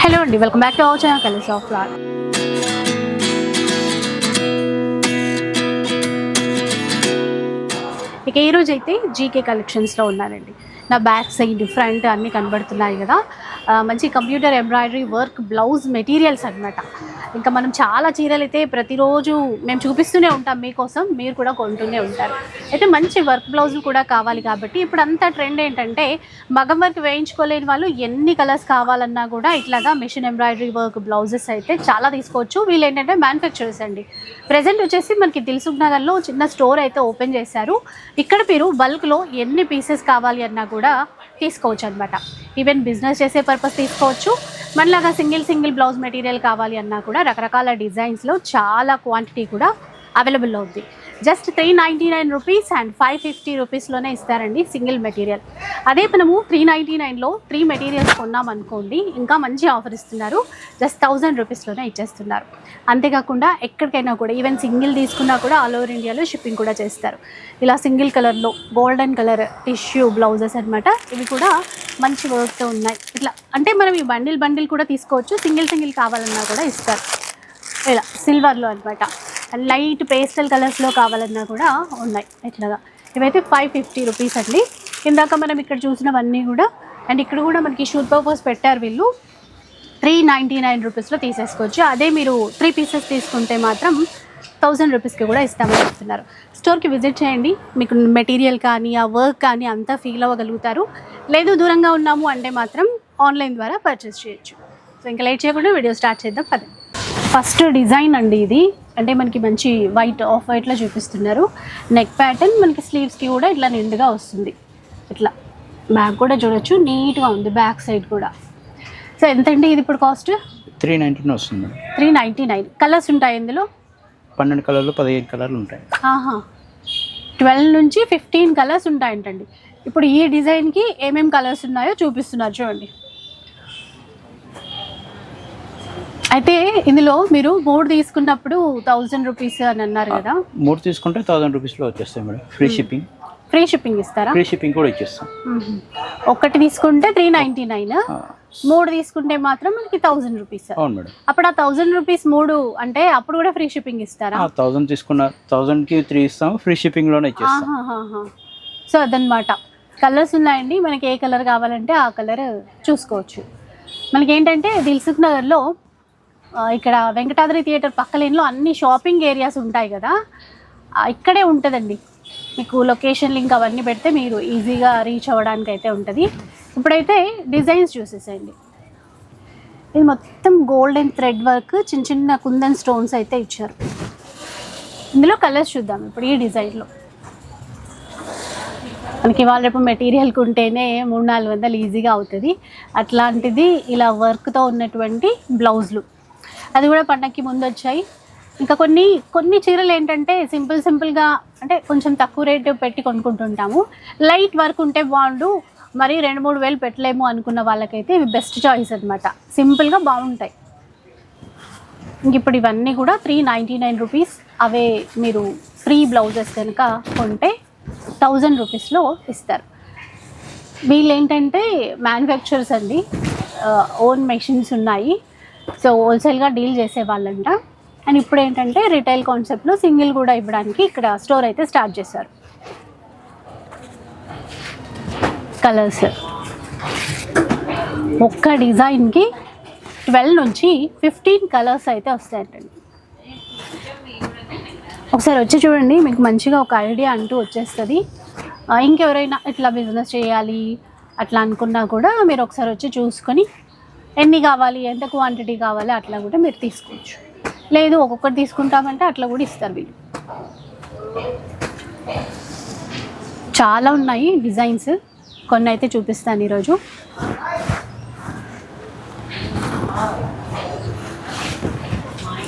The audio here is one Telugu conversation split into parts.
హలో అండి welcome back to our channel కలిసి ఆఫ్ ఫ్లాట్ ఇక ఈరోజు అయితే జీకే కలెక్షన్స్లో ఉన్నానండి నా బ్యాక్ సైడ్ ఫ్రంట్ అన్నీ కనబడుతున్నాయి కదా. మంచి computer embroidery work blouse materials అన్నమాట. ఇంకా మనం చాలా చీరలు అయితే ప్రతిరోజు మేము చూపిస్తూనే ఉంటాం మీకోసం మీరు కూడా కొంటూనే ఉంటారు. అయితే మంచి వర్క్ బ్లౌజులు కూడా కావాలి కాబట్టి ఇప్పుడు అంతా ట్రెండ్ ఏంటంటే మగం వర్క్ వేయించుకోలేని వాళ్ళు ఎన్ని కలర్స్ కావాలన్నా కూడా ఇట్లాగా మిషన్ ఎంబ్రాయిడరీ వర్క్ బ్లౌజెస్ అయితే చాలా తీసుకోవచ్చు. వీళ్ళు ఏంటంటే మ్యానుఫ్యాక్చరర్స్ అండి. ప్రజెంట్ వచ్చేసి మనకి దిల్సుఖ్ నగర్లో చిన్న స్టోర్ అయితే ఓపెన్ చేశారు. ఇక్కడ మీరు బల్క్లో ఎన్ని పీసెస్ కావాలి అన్నా కూడా తీసుకోవచ్చు అనమాట ఈవెన్ బిజినెస్ చేసే పర్పస్ తీసుకోవచ్చు. మనలాగా సింగిల్ సింగిల్ బ్లౌజ్ మెటీరియల్ కావాలి అన్నా కూడా రకరకాల డిజైన్స్లో చాలా క్వాంటిటీ కూడా అవైలబుల్లో ఉంది. Just three ninety nine rupees and five fifty రూపీస్లోనే ఇస్తారండి సింగిల్ మెటీరియల్. అదే మనము త్రీ నైంటీ నైన్లో త్రీ మెటీరియల్స్ కొన్నాం అనుకోండి ఇంకా మంచి ఆఫర్ ఇస్తున్నారు. జస్ట్ థౌజండ్ రూపీస్లోనే ఇచ్చేస్తున్నారు. అంతేకాకుండా ఎక్కడికైనా కూడా ఈవెన్ సింగిల్ తీసుకున్నా కూడా ఆల్ ఓవర్ ఇండియాలో షిప్పింగ్ కూడా చేస్తారు. ఇలా సింగిల్ కలర్లో గోల్డెన్ కలర్ టిష్యూ బ్లౌజెస్ అనమాట ఇవి కూడా మంచి వర్క్తో ఉన్నాయి. ఇట్లా అంటే మనం ఈ బండిల్ బండిల్ కూడా తీసుకోవచ్చు. సింగిల్ సింగిల్ కావాలన్నా కూడా ఇస్తారు. ఇలా సిల్వర్లో అనమాట లైట్ పేస్టల్ కలర్స్లో కావాలన్నా కూడా ఉన్నాయి ఇట్లాగా. ఇవైతే ఫైవ్ ఫిఫ్టీ రూపీస్ అండి. ఇందాక మనం ఇక్కడ చూసినవన్నీ కూడా అండ్ ఇక్కడ కూడా మనకి షూట్ పర్పస్ పెట్టారు వీళ్ళు. త్రీ నైంటీ నైన్ రూపీస్లో తీసేసుకోవచ్చు. అదే మీరు త్రీ పీసెస్ తీసుకుంటే మాత్రం థౌజండ్ రూపీస్కి కూడా ఇస్తామని చెప్తున్నారు. స్టోర్కి విజిట్ చేయండి. మీకు మెటీరియల్ కానీ ఆ వర్క్ కానీ అంతా ఫీల్ అవ్వగలుగుతారు. లేదు దూరంగా ఉన్నాము అంటే మాత్రం ఆన్లైన్ ద్వారా పర్చేస్ చేయొచ్చు. సో ఇంకా లేట్ చేయకుండా వీడియో స్టార్ట్ చేద్దాం పదండి. ఫస్ట్ డిజైన్ అండి ఇది. అంటే మనకి మంచి వైట్ ఆఫ్ వైట్లో చూపిస్తున్నారు. నెక్ ప్యాటర్న్ మనకి స్లీవ్స్కి కూడా ఇట్లా నిండుగా వస్తుంది. ఇట్లా బ్యాక్ కూడా చూడొచ్చు. నీట్గా ఉంది బ్యాక్ సైడ్ కూడా. సో ఎంతండి ఇది ఇప్పుడు కాస్ట్ త్రీ నైంటీన్ వస్తుంది త్రీ నైంటీ నైన్. కలర్స్ ఉంటాయి ఇందులో? పన్నెండు కలర్లు పదిహేను కలర్లు ఉంటాయి. ఆహా. ట్వెల్వ్ నుంచి ఫిఫ్టీన్ కలర్స్ ఉంటాయంటండి. ఇప్పుడు ఈ డిజైన్కి ఏమేమి కలర్స్ ఉన్నాయో చూపిస్తున్నారు చూడండి. అయితే ఇందులో మీరు మూడు తీసుకున్నప్పుడు థౌజండ్ రూపీస్ అని అన్నారు కదా. మూడు తీసుకుంటే థౌసండ్ రూపీస్లో వచ్చేస్తాయి madam. Free shipping free shipping ఇస్తారా? ఫ్రీ షిప్పింగ్ కూడా ఇచ్చేస్తాం. మ్మ్. ఒక్కటి తీసుకుంటే త్రీ నైంటీ నైన్ మూడు తీసుకుంటే మాత్రం మనకి థౌజండ్ రూపీస్. అవును మేడం. అప్పుడు ఆ థౌజండ్ రూపీస్ మూడు అంటే అప్పుడు కూడా ఫ్రీ షిప్పింగ్ ఇస్తారా? థౌసండ్ తీసుకున్న థౌసండ్కి త్రీ ఇస్తాము ఫ్రీ షిప్పింగ్లోనే ఇచ్చేస్తాం. ఆహాహాహా. సో అదనమాట కలర్స్ ఉన్నాయండి. మనకి ఏ కలర్ కావాలంటే ఆ కలర్ చూసుకోవచ్చు. మనకి ఏంటంటే దిల్సుఖ్ నగర్లో ఇక్కడ వెంకటాద్రి థియేటర్ పక్కలేనిలో అన్ని షాపింగ్ ఏరియాస్ ఉంటాయి కదా. ఇక్కడే ఉంటుందండి. మీకు లొకేషన్ లింక్ అవన్నీ పెడితే మీరు ఈజీగా రీచ్ అవ్వడానికి అయితే ఉంటుంది. ఇప్పుడైతే డిజైన్స్ చూసేసేయండి. ఇది మొత్తం గోల్డెన్ థ్రెడ్ వర్క్ చిన్న చిన్న కుందన్ స్టోన్స్ అయితే ఇచ్చారు. ఇందులో కలర్స్ చూద్దాం ఇప్పుడు ఈ డిజైన్లో. మనకి ఇవాళ రేపు మెటీరియల్ ఉంటేనే మూడు నాలుగు వందలు ఈజీగా అవుతుంది. అట్లాంటిది ఇలా వర్క్తో ఉన్నటువంటి బ్లౌజులు. అది కూడా పండగకి ముందు వచ్చాయి ఇంకా కొన్ని కొన్ని చీరలు ఏంటంటే సింపుల్ సింపుల్గా అంటే కొంచెం తక్కువ రేటు పెట్టి కొనుక్కుంటుంటాము. లైట్ వర్క్ ఉంటే బాగుండు మరి రెండు మూడు వేలు పెట్టలేము అనుకున్న వాళ్ళకైతే ఇవి బెస్ట్ చాయిస్ అనమాట సింపుల్గా బాగుంటాయి. ఇంక ఇప్పుడు ఇవన్నీ కూడా త్రీ నైంటీ నైన్ రూపీస్. అవే మీరు ఫ్రీ బ్లౌజెస్ కనుక కొంటే థౌజండ్ రూపీస్లో ఇస్తారు. వీళ్ళు ఏంటంటే మ్యానుఫ్యాక్చరర్స్ అండి. ఓన్ మెషిన్స్ ఉన్నాయి. సో హోల్సేల్గా డీల్ చేసే వాళ్ళంట అండ్ ఇప్పుడు ఏంటంటే రిటైల్ కాన్సెప్ట్లో సింగిల్ కూడా ఇవ్వడానికి ఇక్కడ స్టోర్ అయితే స్టార్ట్ చేశారు. కలర్స్ ఒక్క డిజైన్కి ట్వెల్వ్ నుంచి ఫిఫ్టీన్ కలర్స్ అయితే వస్తాయంటండి. ఒకసారి వచ్చి చూడండి మీకు మంచిగా ఒక ఐడియా అంటూ వచ్చేస్తుంది. ఇంకెవరైనా ఇట్లా బిజినెస్ చేయాలి అట్లా అనుకున్నా కూడా మీరు ఒకసారి వచ్చి చూసుకొని ఎన్ని కావాలి ఎంత క్వాంటిటీ కావాలి అట్లా కూడా మీరు తీసుకోవచ్చు. లేదు ఒక్కొక్కటి తీసుకుంటామంటే అట్లా కూడా ఇస్తారు వీళ్ళు. చాలా ఉన్నాయి డిజైన్స్ కొన్ని అయితే చూపిస్తాను ఈరోజు.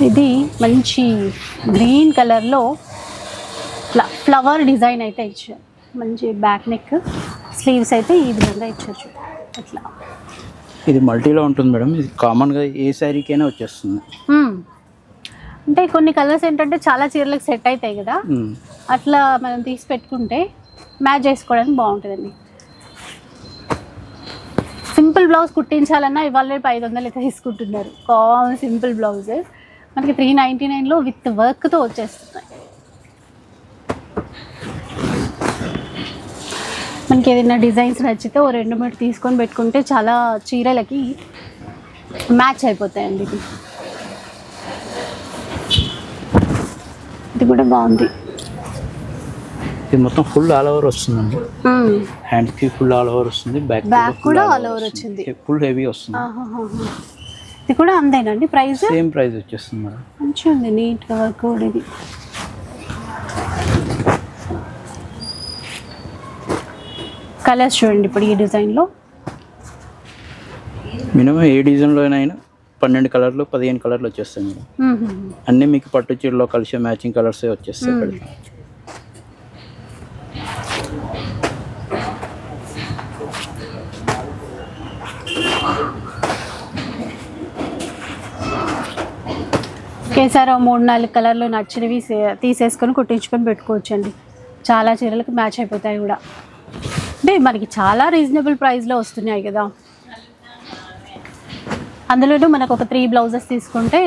ఇది మంచి గ్రీన్ కలర్లో ఫ్లవర్ డిజైన్ అయితే ఇచ్చారు. మంచి బ్యాక్ నెక్ స్లీవ్స్ అయితే ఈ విధంగా ఇచ్చారు చూడు. అట్లా. ఇది మల్టీలో ఉంటుంది మేడం. ఇది కామన్గా ఏ శారీకైనా వచ్చేస్తుంది. అంటే కొన్ని కలర్స్ ఏంటంటే చాలా చీరలకు సెట్ అవుతాయి కదా. అట్లా మనం తీసి పెట్టుకుంటే మ్యాచ్ చేసుకోవడానికి బాగుంటుందండి. సింపుల్ బ్లౌజ్ కుట్టించాలన్నా ఇవాళ రేపు ఐదు వందలు అయితే తీసుకుంటున్నారు. కామన్ సింపుల్ బ్లౌజ్ మనకి త్రీ నైంటీ నైన్లో విత్ వర్క్తో వచ్చేస్తున్నాయి. మనకి ఏదైనా డిజైన్స్ నచ్చితే ఓ రెండు మూడు తీసుకొని పెట్టుకుంటే చాలా చీరలకి మ్యాచ్ అయిపోతాయండి ఇది. ఇది కూడా బాగుంది. ఇది మొత్తం ఫుల్ ఆల్ ఓవర్ వస్తుందండి. మ్మ్. హ్యాండ్స్కి ఫుల్ ఆల్ ఓవర్ వస్తుంది బ్యాక్ Back కూడా all over వచ్చింది. ఫుల్ హెవీ వస్తుంది. ఇది కూడా అంతేనండి ప్రైస్? సేమ్ ప్రైస్ వచ్చేస్తుంది మేడం. మంచిగా ఉంది నీట్గా వర్క్ కూడా ఇది. కలర్స్ చూడండి ఇప్పుడు ఈ డిజైన్లో. మినిమం ఏ డిజైన్లో అయినా పన్నెండు కలర్లు పదిహేను కలర్లు వచ్చేస్తాయి మేడం. అన్నీ మీకు పట్టు చీరలో కలిసి మ్యాచింగ్ కలర్సే వచ్చేస్తాయి. ఇక్కడ. ఒకేసారి మూడు నాలుగు కలర్లు నచ్చినవి తీసేసుకొని కుట్టించుకొని పెట్టుకోవచ్చండి. చాలా చీరలకు మ్యాచ్ అయిపోతాయి కూడా. అంటే మనకి చాలా రీజనబుల్ ప్రైస్లో వస్తున్నాయి కదా. అందులోనూ మనకు ఒక త్రీ బ్లౌజెస్ తీసుకుంటే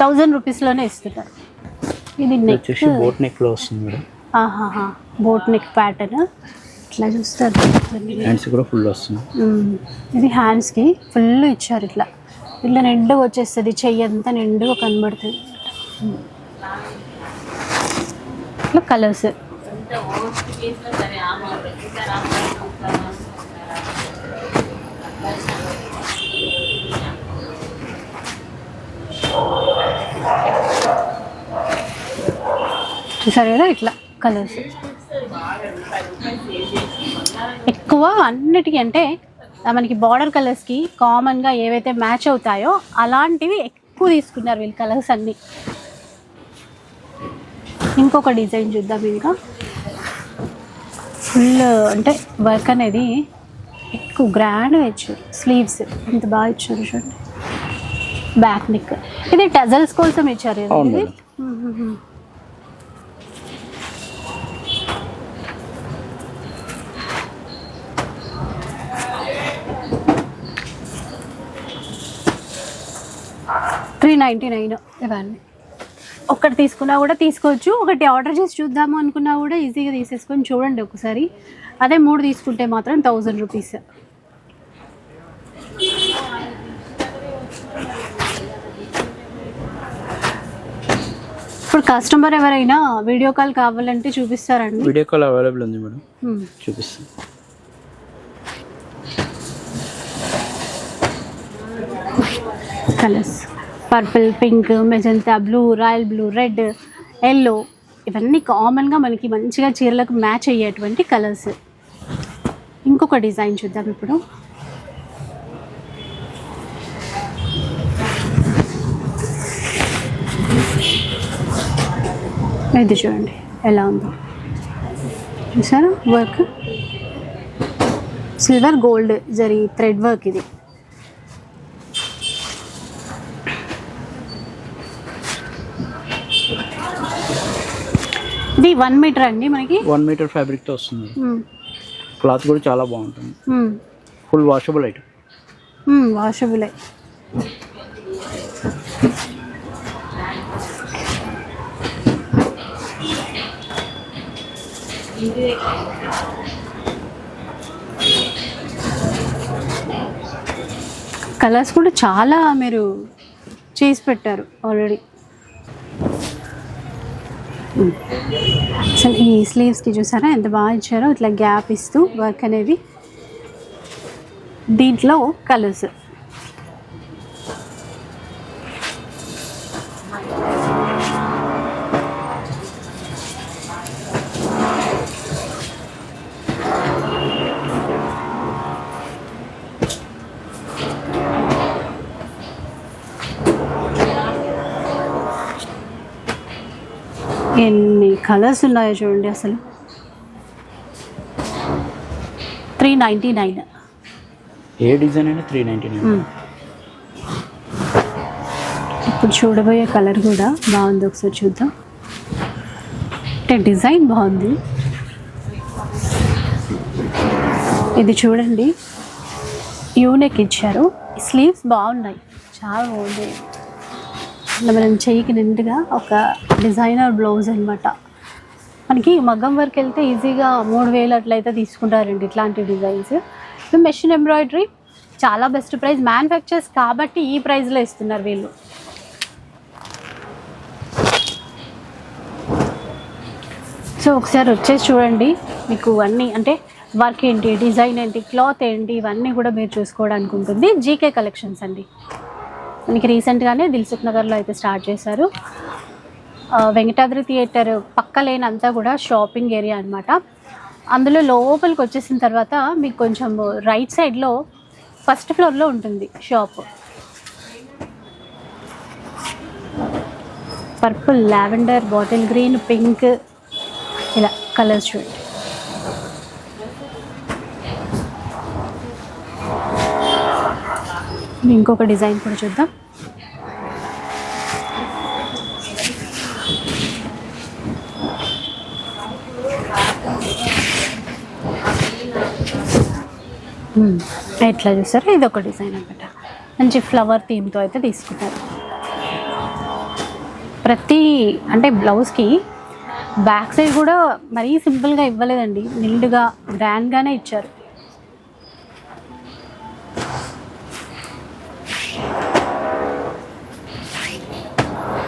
థౌజండ్ రూపీస్లోనే ఇస్తున్నారు. ఇది నెక్ బోట్ నెక్లో వస్తుంది ఆహాహా బోట్ నెక్ ప్యాటర్న్. ఇట్లా చూస్తారు. హ్యాండ్స్ కూడా ఫుల్ వస్తుంది. ఇది హ్యాండ్స్కి ఫుల్ ఇచ్చారు ఇట్లా. ఇట్లా నిండుగా వచ్చేస్తుంది. చెయ్యి అంతా నిండుగా కనబడుతుంది. ఇట్లా కలర్స్ చూసారు కదా ఇట్లా కలర్స్? ఎక్కువ అన్నిటికీ అంటే మనకి బార్డర్ కలర్స్కి కామన్గా ఏవైతే మ్యాచ్ అవుతాయో అలాంటివి ఎక్కువ తీసుకున్నారు వీళ్ళు కలర్స్ అన్నీ. ఇంకొక డిజైన్ చూద్దాం ఇంకా ఫుల్ అంటే వర్క్ అనేది ఎక్కువ గ్రాండ్గా ఇచ్చారు. స్లీవ్స్ ఎంత బాగా ఇచ్చారు చూడండి బ్యాక్ నెక్ ఇది టజల్స్ కోసం ఇచ్చారు ఇది. త్రీ నైంటీ నైన్ ఇవన్నీ. ఒకటి తీసుకున్నా కూడా తీసుకోవచ్చు. ఒకటి ఆర్డర్ చేసి చూద్దాము అనుకున్నా కూడా ఈజీగా తీసేసుకొని చూడండి ఒకసారి. అదే మూడు తీసుకుంటే మాత్రం థౌజండ్ రూపీస్ ఇప్పుడు కస్టమర్ ఎవరైనా వీడియో కాల్ కావాలంటే చూపిస్తారండి. వీడియో కాల్ అవైలబుల్ ఉంది మేడం. Hmm. చూపిస్తాను colours purple pink magenta blue royal blue red yellow. ఇవన్నీ కామన్గా మనకి మంచిగా చీరలకు మ్యాచ్ అయ్యేటువంటి కలర్స్. ఇంకొక డిజైన్ చూద్దాం ఇప్పుడు. ఇది చూడండి ఎలా ఉందో. చూసారా? Work. Silver gold zari thread work ఇది. వన్ మీటర్ అండి మనకి? వన్ మీటర్ ఫ్యాబ్రిక్తో వస్తుంది. క్లాత్ కూడా చాలా బాగుంటుంది. Full washable item. వాషబులే. కలర్స్ కూడా చాలా మీరు చేసి పెట్టారు ఆల్రెడీ. అసలు ఈ స్లీవ్స్కి చూసారా? ఎంత బాగా ఇచ్చారో ఇట్లా గ్యాప్ ఇస్తూ వర్క్ అనేది దీంట్లో కలర్స్. ఎన్ని కలర్స్ ఉన్నాయో చూడండి అసలు. త్రీ నైంటీ నైన్ ఏ డిజైన్ అయినా త్రీ నైంటీ నైన్ ఇప్పుడు చూడబోయే కలర్ కూడా బాగుంది. ఒకసారి చూద్దాం. అంటే డిజైన్ బాగుంది. ఇది చూడండి. యూనెక్ ఇచ్చారు. స్లీవ్స్ బాగున్నాయి. చాలా బాగుంది. ఇట్లా మనం చెయ్యికి నిండుగా ఒక డిజైనర్ బ్లౌజ్ అనమాట మనకి మగ్గం వర్క్ వెళ్తే ఈజీగా మూడు వేలు అట్లయితే తీసుకుంటారండి ఇట్లాంటి డిజైన్స్ మెషిన్ ఎంబ్రాయిడరీ చాలా బెస్ట్ ప్రైస్ మ్యానుఫ్యాక్చర్స్ కాబట్టి ఈ ప్రైస్లో ఇస్తున్నారు వీళ్ళు. సో ఒకసారి వచ్చేసి చూడండి మీకు అన్నీ అంటే వర్క్ ఏంటి డిజైన్ ఏంటి క్లాత్ ఏంటి ఇవన్నీ కూడా మీరు చూసుకోవడానికి ఉంటుంది. జీకే కలెక్షన్స్ అండి. మనకి రీసెంట్గానే దిల్సుఖ్ నగర్లో అయితే స్టార్ట్ చేశారు. వెంకటాద్రి థియేటర్ పక్క లేనంతా కూడా షాపింగ్ ఏరియా అనమాట అందులో లోపలికి వచ్చేసిన తర్వాత మీకు కొంచెం రైట్ సైడ్లో ఫస్ట్ ఫ్లోర్లో ఉంటుంది shop. Purple lavender bottle green pink ఇలా కలర్స్ చూడండి. ఇంకొక డిజైన్ కూడా చూద్దాం. ఎట్లా చూసారో ఇది ఒక డిజైన్ అనమాట మంచి ఫ్లవర్ థీమ్తో అయితే తీసుకుంటారు. ప్రతి అంటే బ్లౌజ్కి బ్యాక్ సైడ్ కూడా మరీ సింపుల్గా ఇవ్వలేదండి. నిండుగా గ్రాండ్గానే ఇచ్చారు.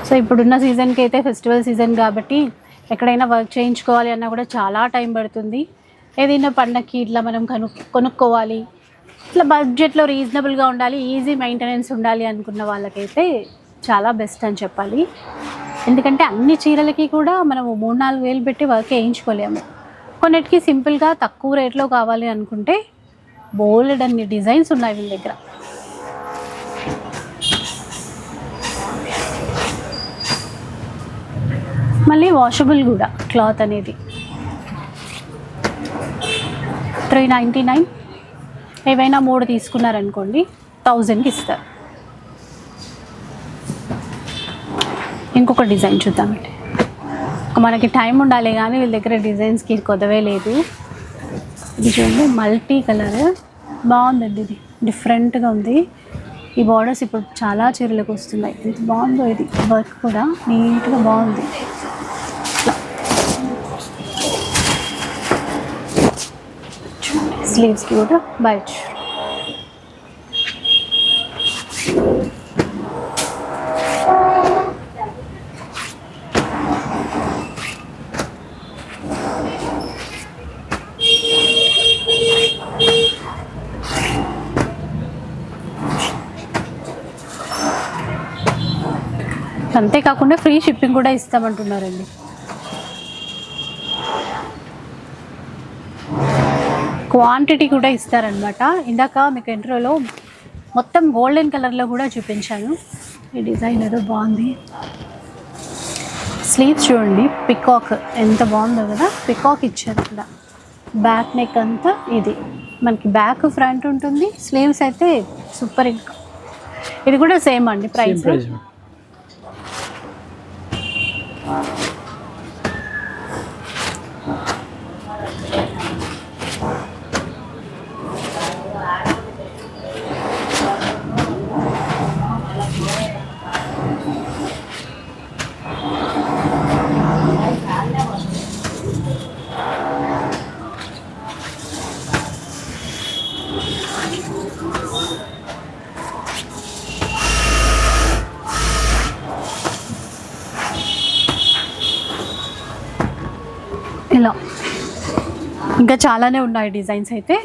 సో ఇప్పుడున్న సీజన్కి అయితే ఫెస్టివల్ సీజన్ కాబట్టి ఎక్కడైనా వర్క్ చేయించుకోవాలి అన్నా కూడా చాలా టైం పడుతుంది. ఏదైనా పండగకి ఇట్లా మనం కను కొనుక్కోవాలి. ఇట్లా బడ్జెట్లో రీజనబుల్గా ఉండాలి ఈజీ మెయింటెనెన్స్ ఉండాలి అనుకున్న వాళ్ళకైతే చాలా బెస్ట్ అని చెప్పాలి. ఎందుకంటే అన్ని చీరలకి కూడా మనము మూడు నాలుగు వేలు పెట్టి వర్క్ వేయించుకోలేము కొన్నిటికి సింపుల్గా తక్కువ రేట్లో కావాలి అనుకుంటే బోల్డ్ అన్ని డిజైన్స్ ఉన్నాయి వీళ్ళ దగ్గర. మళ్ళీ వాషబుల్ కూడా క్లాత్ అనేది. త్రీ నైంటీ నైన్ ఏవైనా మూడు తీసుకున్నారనుకోండి థౌజండ్కి ఇస్తారు. ఇంకొక డిజైన్ చూద్దామండి మనకి టైం ఉండాలి కానీ వీళ్ళ దగ్గర డిజైన్స్కి కొదవే లేదు. ఇది చూడండి మల్టీ కలర్ బాగుందండి ఇది. డిఫరెంట్గా ఉంది. ఈ బార్డర్స్ ఇప్పుడు చాలా చీరలకు వస్తున్నాయి. ఇది బాగుందో ఇది? వర్క్ కూడా నీట్గా బాగుంది ఇట్లా చూడండి స్లీవ్స్కి కూడా బయట అంతేకాకుండా ఫ్రీ షిప్పింగ్ కూడా ఇస్తామంటున్నారండి. క్వాంటిటీ కూడా ఇస్తారనమాట. ఇందాక మీకు ఇంట్రోలో మొత్తం గోల్డెన్ కలర్లో కూడా చూపించాను. ఈ డిజైన్ ఏదో బాగుంది. స్లీవ్స్ చూడండి. పికాక్ ఎంత బాగుందో కదా. పికాక్ ఇచ్చారు ఇక్కడ. బ్యాక్ నెక్ అంతా ఇది. మనకి బ్యాక్ ఫ్రంట్ ఉంటుంది. స్లీవ్స్ అయితే సూపర్ ఇంకా. ఇది కూడా సేమ్ అండి ప్రైస్ ప్రైస్ ఇలా ఇంకా చాలానే ఉన్నాయి డిజైన్స్ అయితే.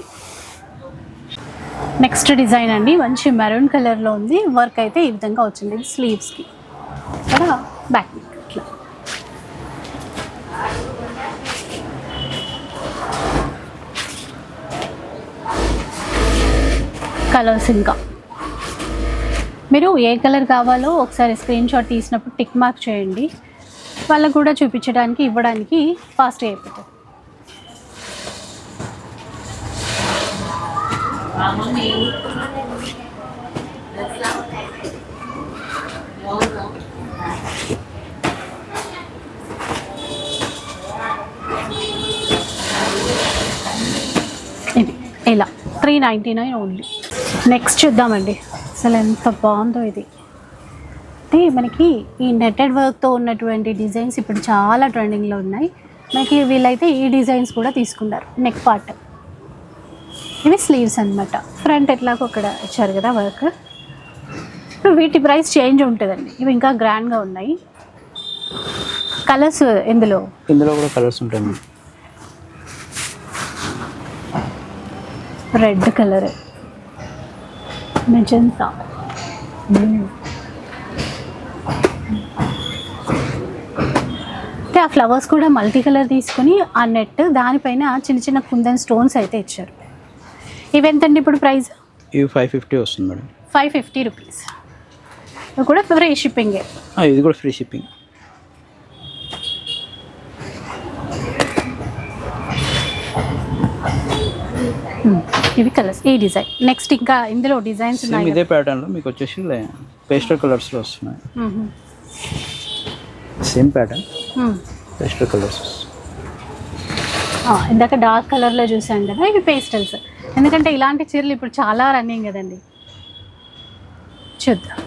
నెక్స్ట్ డిజైన్ అండి మంచి మెరూన్ కలర్లో ఉంది. వర్క్ అయితే ఈ విధంగా వచ్చింది స్లీవ్స్కి ఇక్కడ బ్యాక్ ఇట్లా కలర్స్ ఇంకా. మీరు ఏ కలర్ కావాలో ఒకసారి స్క్రీన్ షాట్ తీసినప్పుడు టిక్ మార్క్ చేయండి. వాళ్ళకు కూడా చూపించడానికి ఇవ్వడానికి ఫాస్ట్ అయిపోతుంది. ఇది. ఇలా. Three ninety nine only next చూద్దామండి. అసలు ఎంత బాగుందో ఇది. అంటే మనకి ఈ నెట్టెడ్ వర్క్తో ఉన్నటువంటి డిజైన్స్ ఇప్పుడు చాలా ట్రెండింగ్లో ఉన్నాయి. మనకి వీళ్ళైతే ఈ డిజైన్స్ కూడా తీసుకున్నారు నెక్ పార్ట్ ఇవి స్లీవ్స్ అన్నమాట. ఫ్రంట్ ఎట్లాగో అక్కడ ఇచ్చారు కదా వర్క్ ఇప్పుడు వీటి ప్రైస్ చేంజ్ ఉంటుందండి. ఇవి ఇంకా గ్రాండ్గా ఉన్నాయి. కలర్స్ ఇందులో? ఇందులో కూడా కలర్స్ ఉంటాయి రెడ్ కలర్ మెజంతా ఆ ఫ్లవర్స్ కూడా మల్టీ కలర్ తీసుకుని ఆ నెట్ దానిపైన చిన్న చిన్న కుందన్ స్టోన్స్ అయితే ఇచ్చారు. ఇవి ఎంతండి ఇప్పుడు ప్రైస్? ఇవి ఫైవ్ ఫిఫ్టీ వస్తుంది మేడం. ఫైవ్ ఫిఫ్టీ రూపీస్ ఇవి కూడా ఫ్రీ షిప్పింగే ఇది కూడా ఫ్రీ షిప్పింగ్ ఇవి కలర్స్ ఈ డిజైన్ నెక్స్ట్ ఇంకా ఇందులో డిజైన్స్ ఉన్నాయి ఇదే ప్యాటర్న్లో మీకు వచ్చేసి పేస్టల్ కలర్స్లో వస్తున్నాయి. సేమ్ ప్యాటర్న్ మ్మ్. పేస్టల్ కలర్స్ ఆ, ఇందాక డార్క్ కలర్లో చూసాం కదా ఇవి పేస్టల్స్ ఎందుకంటే ఇలాంటి చీరలు ఇప్పుడు చాలా రన్నింగ్ కదండి. చూద్దాం.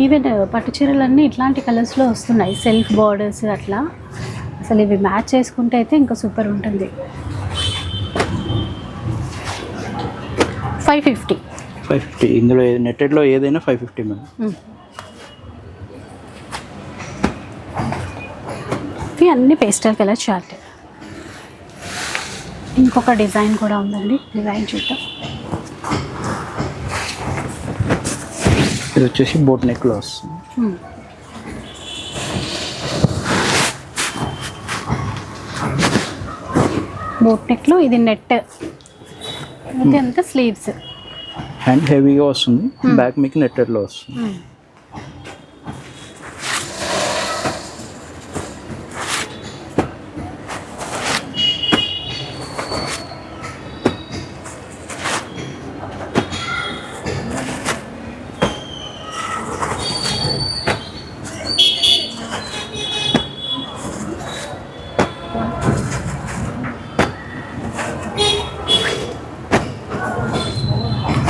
ఈవెన్ పట్టు చీరలన్నీ ఇట్లాంటి కలర్స్లో వస్తున్నాయి. సెల్ఫ్ బార్డర్స్ అట్లా. అసలు ఇవి మ్యాచ్ చేసుకుంటే అయితే ఇంకా సూపర్ ఉంటుంది. ఫైవ్ ఫిఫ్టీ ఫైవ్ ఫిఫ్టీ ఇందులో నెట్టెడ్లో ఏదైనా ఫైవ్ ఫిఫ్టీ మేడం. ఇవి అన్ని పేస్టల్ కలర్ చార్ట్ ఇంకొక డిజైన్ కూడా ఉందండి. డిజైన్ చూద్దాం. ఇది వచ్చేసి బోట్ నెక్లో వస్తుంది. బోట్ నెక్లో ఇది నెట్. ఇది అంతా స్లీవ్స్. హ్యాండ్ హెవీగా వస్తుంది. బ్యాక్ మీకు నెట్టెడ్లో వస్తుంది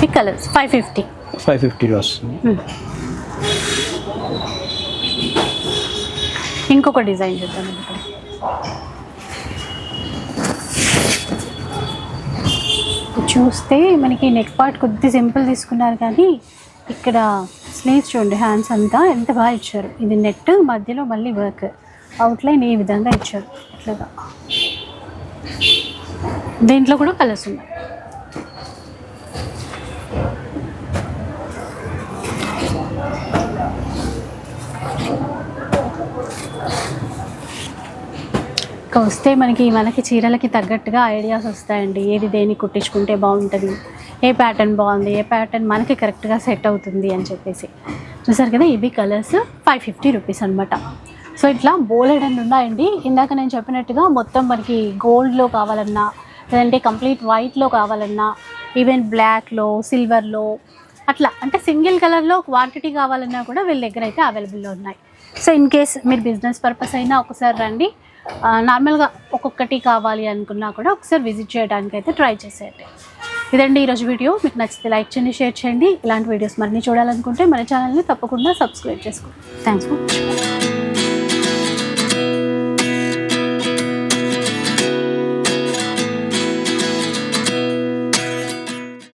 ఈ కలర్స్ ఫైవ్ ఫిఫ్టీ. ఫైవ్ ఫిఫ్టీలో వస్తుంది. ఇంకొక డిజైన్ చూద్దాం ఇక్కడ చూస్తే మనకి నెక్ పార్ట్ కొద్ది సింపుల్ తీసుకున్నారు కానీ ఇక్కడ స్లీవ్స్ చూడండి హ్యాండ్స్ అంతా ఎంత బాగా ఇచ్చారు. ఇది నెట్ మధ్యలో మళ్ళీ వర్క్. అవుట్లైన్ ఈ విధంగా ఇచ్చారు. ఇట్లాగా. దీంట్లో కూడా కలర్స్ ఉన్నాయి. వస్తే మనకి మనకి చీరలకి తగ్గట్టుగా ఐడియాస్ వస్తాయండి. ఏది దేని కుట్టించుకుంటే బాగుంటుంది ఏ ప్యాటర్న్ బాగుంది ఏ ప్యాటర్న్ మనకి కరెక్ట్గా సెట్ అవుతుంది అని చెప్పేసి. చూసారు కదా ఇవి కలర్స్ ఫైవ్ ఫిఫ్టీ రూపీస్ అనమాట సో ఇట్లా బోలెడ్ అని ఉన్నాయండి. ఇందాక నేను చెప్పినట్టుగా మొత్తం మనకి గోల్డ్లో కావాలన్నా లేదంటే కంప్లీట్ వైట్లో కావాలన్నా ఈవెన్ బ్లాక్లో సిల్వర్లో అట్లా. అంటే సింగిల్ కలర్లో క్వాంటిటీ కావాలన్నా కూడా వీళ్ళ దగ్గర అయితే అవైలబుల్లో ఉన్నాయి. సో ఇన్ కేస్ మీరు బిజినెస్ పర్పస్ అయినా ఒకసారి రండి. నార్మల్గా ఒక్కొక్కటి కావాలి అనుకున్నా కూడా ఒకసారి విజిట్ చేయడానికి అయితే ట్రై చేసేయండి. ఇదండి ఈరోజు వీడియో. మీకు నచ్చితే లైక్ చేయండి షేర్ చేయండి. ఇలాంటి వీడియోస్ మరిన్ని చూడాలనుకుంటే మన ఛానల్ని తప్పకుండా సబ్స్క్రైబ్ చేసుకోండి. Thanks for watching